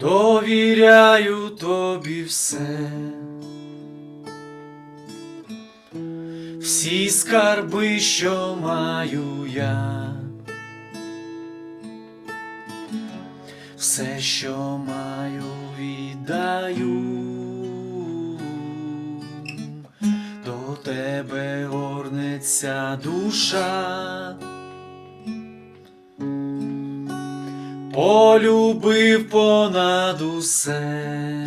довіряю тобі все. Всі скарби, що маю я, все, що маю, віддаю, до тебе горнеться душа. Полюбив понад усе,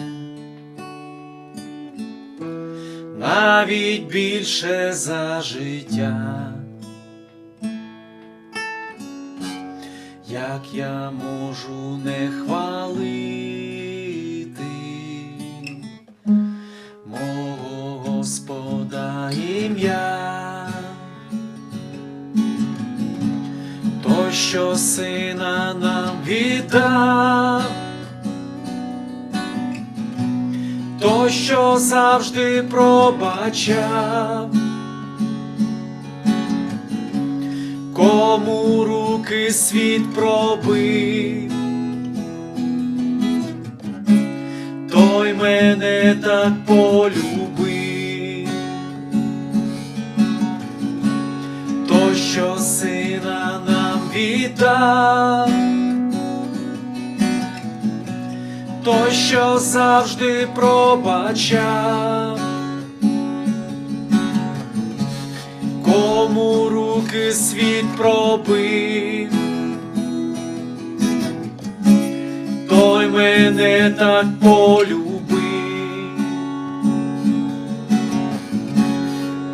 навіть більше за життя. Як я можу не хвалити мого Господа ім'я? Що сина нам віддав, той, що завжди пробачав, кому руки світ пробив, той мене так полюбив. Віддав, той, що завжди пробачав, кому руки світ пробив, той мене так полюбив.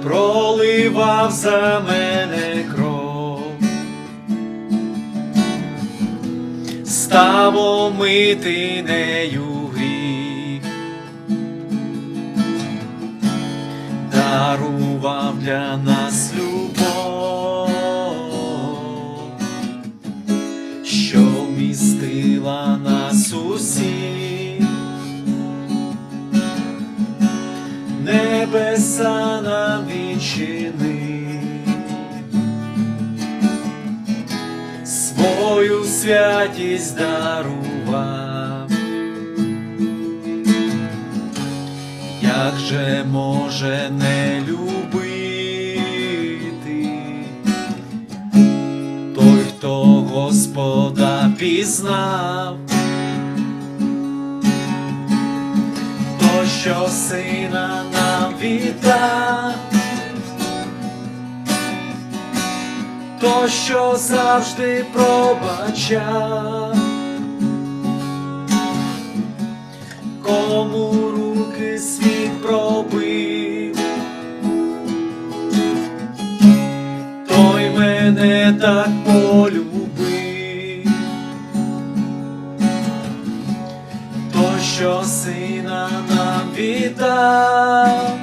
проливав за мене став омити нею гріх, дарував для нас любов, що вмістила нас усіх. небеса нам відчини, святість дарував, як же може не любити той, хто Господа пізнав. то, що сина нам віддав, то, що завжди пробачав, кому руки світ пробив, той мене так полюбив. то, що сина нам віддав,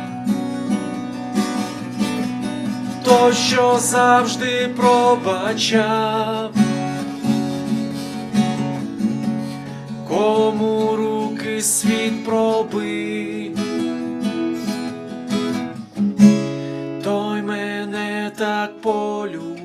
то, що завжди пробачав, кому руки світ пробив, той мене так полюбив.